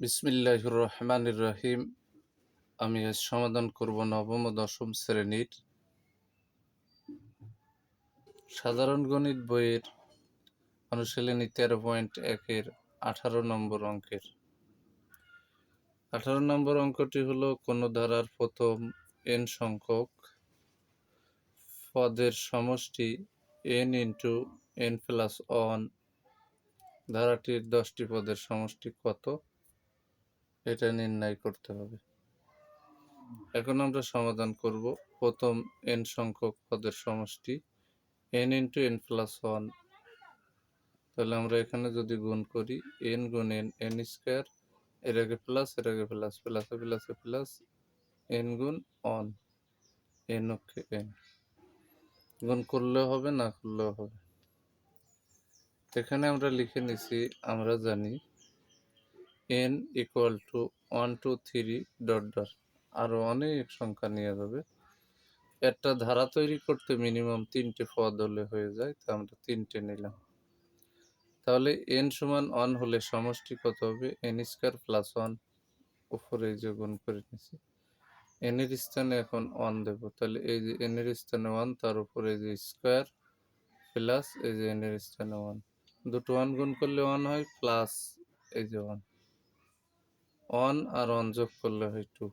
বিসমিল্লাহ রহমান রহিম আমি আজ সমাধান করব নবম ও দশম শ্রেণির। সাধারণ গণিত বইয়ের অনুশীলনী তেরো পয়েন্ট একের আঠারো নম্বর অঙ্কের। আঠারো নম্বর অঙ্কটি হলো কোনো ধারার প্রথম এন সংখ্যক পদের সমষ্টি N into N plus one ধারাটির দশটি পদের সমষ্টি কত? এটা নির্ণয় করতে হবে। এখন আমরা সমাধান করব প্রথম এন সংখ্যক পদের সমষ্টি N into N plus one তাহলে আমরা এখানে যদি গুণ করি এন গুণ এন এন স্কোয়ার এর আগে প্লাস এর আগে প্লাস প্লাসে প্লাসে প্লাস এন গুণ অন এন ওকে এন গুণ করলেও হবে, না করলেও হবে। এখানে আমরা লিখে নিছি, আমরা জানি N equal to one two three dot dot আরও অনেক সংখ্যা নিয়ে যাবে। একটা ধারা তৈরি করতে মিনিমাম তিনটে পদ হলে হয়ে যায়, তা আমরা তিনটে নিলাম। তাহলে এন সমান ওয়ান হলে সমষ্টি কত হবে? এন স্কোয়ার প্লাস ওয়ান উপরে যে গুণ করে নিছি। এনের স্থানে এখন ওয়ান দেবো। তাহলে এই যে এনের স্থানে ওয়ান তার উপরে যে স্কোয়ার প্লাস এই যে এনের স্থানে ওয়ান দুটো ওয়ান গুণ করলে ওয়ান হয় প্লাস এই যে ওয়ান ওয়ান আর অন যোগ করলে হয় টু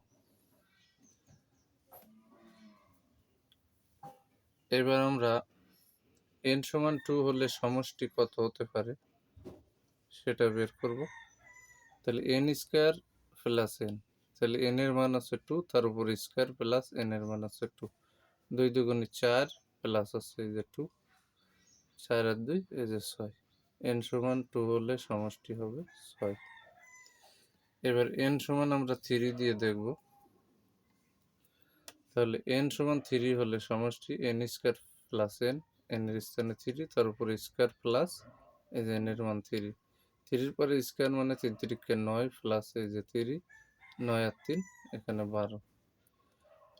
এবার আমরা এন সমান টু হলে সমষ্টি কত হতে পারে সেটা বের করব। তাহলে এন স্কোয়ার প্লাস এন তাহলে এন এর মান আছে টু তার উপর স্কোয়ার প্লাস এন এর মান আছে টু দুই দুগুণে চার প্লাস আছে এই যে টু চার আর দুই, এই যে ছয়। এন সমান টু হলে সমষ্টি হবে ছয়। এবার এন সমান আমরা থ্রি দিয়ে দেখব। তাহলে এন সমান থ্রি হলে সমষ্টি N square plus N N এর স্থানে থ্রি তার উপর স্কোয়ার প্লাস এই যে এন এর মান থ্রি থ্রির পরে স্কোয়ার মানে তিন তিরিককে নয় প্লাস এই যে থ্রি নয় আর তিন, এখানে বারো।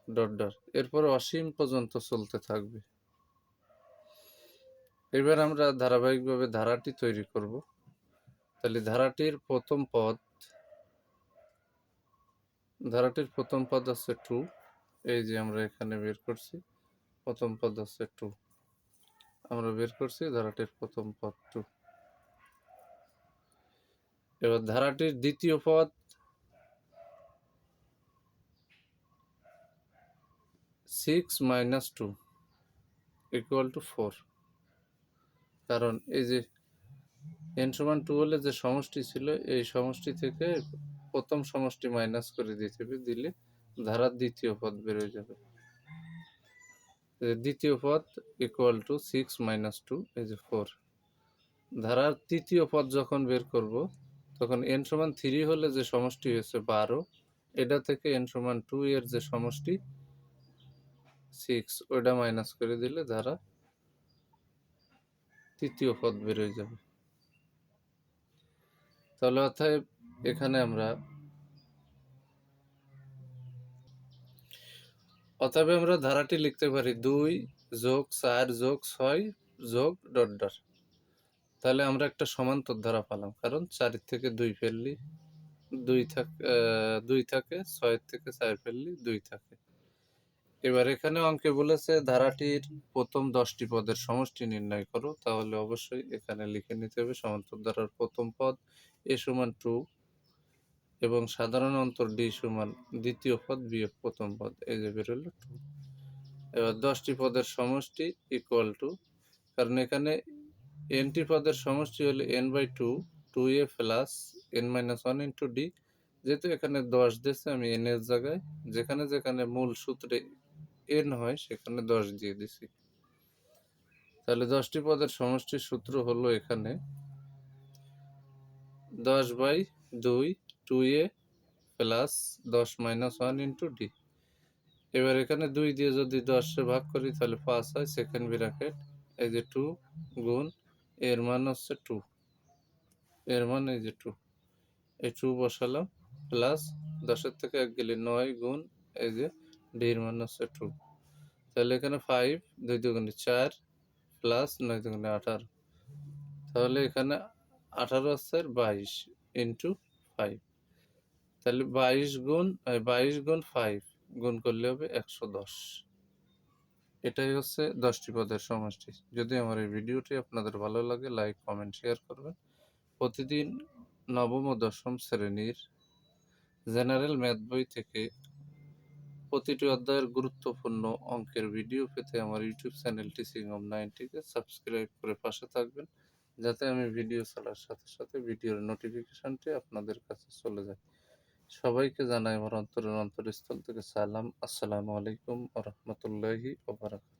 ডট ডট এরপরে অসীম পর্যন্ত চলতে থাকবে। এবার আমরা ধারাবাহিকভাবে ধারাটি তৈরি করব। তাহলে ধারাটির প্রথম পদ ধারাটির প্রথম পদ আছে টু এই যে আমরা এখানে বের করছি, প্রথম পদ আছে টু আমরা বের করছি ধারাটির প্রথম পদ টু এবার ধারাটির দ্বিতীয় পদ six minus two equal to four কারণ এই যে এন সমান টু হলে যে সমষ্টি ছিল, এই সমষ্টি থেকে প্রথম সমষ্টি মাইনাস করে দিতে হবে দিলে ধারার দ্বিতীয় পদ বেরোয় যাবে। দ্বিতীয় পদ equal to six minus two যে ফোর ধারার তৃতীয় পদ যখন বের করব, তখন এন সমান থ্রি হলে যে সমষ্টি হয়েছে বারো, এটা থেকে এন সমান টু এর যে সমষ্টি সিক্স ওইটা মাইনাস করে দিলে ধারা তৃতীয় পদ বেরোয় যাবে। তাহলে অর্থাৎ এখানে আমরা অতএব আমরা ধারাটি লিখতে পারি দুই যোগ চার যোগ ছয় যোগ ডট ডট তাহলে আমরা একটা সমান্তর ধারা পালাম, কারণ চারের থেকে দুই ফেললি দুই থাকে দুই থাকে ছয়ের থেকে চার ফেললি দুই থাকে। এবার এখানে অঙ্কে বলেছে ধারাটির প্রথম দশটি পদের সমষ্টি নির্ণয় করো, তাহলে অবশ্যই এখানে লিখে নিতে হবে সমান্তর ধারার প্রথম পদ এ সমান টু এবং সাধারণ অন্তর ডি সমান দ্বিতীয় পদ বিয়োগ প্রথম পদ, এই যে বেরোলো টু এবার দশটি পদের সমষ্টি ইকুয়াল টু কারণ এখানে এনটি পদের সমষ্টি হলে N by two two A plus N minus one into D যেহেতু এখানে দশ দিয়েছে, আমি এন এর জায়গায়, যেখানে যেখানে মূল সূত্রে এন হয়, সেখানে দশ দিয়ে দিছি। তাহলে দশটি পদের সমষ্টির সূত্র হলো এখানে দশ বাই দুই টু এ প্লাস দশ মাইনাস ওয়ান ইন্টু ডি এবার এখানে দুই দিয়ে যদি দশে ভাগ করি, তাহলে পাঁচ হয় সেকেন্ড ব্র্যাকেট এই যে টু গুণ, এর মান হচ্ছে টু এর মান এই যে টু এই টু বসালাম প্লাস দশের থেকে এক গেলে নয় গুণ, এই যে ডির মান হচ্ছে টু তাহলে এখানে ফাইভ দুই দুগুণে চার প্লাস নয় দুগুণে আঠারো। তাহলে এখানে আঠারো হচ্ছে বাইশ ইন্টু ফাইভ তাহলে বাইশ গুণ বাইশ গুণ ফাইভ গুণ করলে হবে একশো দশ। এটাই হচ্ছে দশটি পদের সমষ্টি। যদি আমার এই ভিডিওটি আপনাদের ভালো লাগে লাইক কমেন্ট শেয়ার করবেন। প্রতিদিন নবম ও দশম শ্রেণির জেনারেল ম্যাথ বই থেকে প্রতিটি অধ্যায়ের গুরুত্বপূর্ণ অঙ্কের ভিডিও পেতে আমার ইউটিউব চ্যানেল টিচিং অফ নাইনটিকে সাবস্ক্রাইব করে পাশে থাকবেন, যাতে আমি ভিডিও ছাড়ার সাথে সাথে ভিডিওর নোটিফিকেশানটি আপনাদের কাছে চলে যায়। সবাইকে জানাই আমার অন্তরের অন্তরস্থল থেকে সালাম। আসসালামু আলাইকুম আ রহমতুল্লাহি ওবরাকাত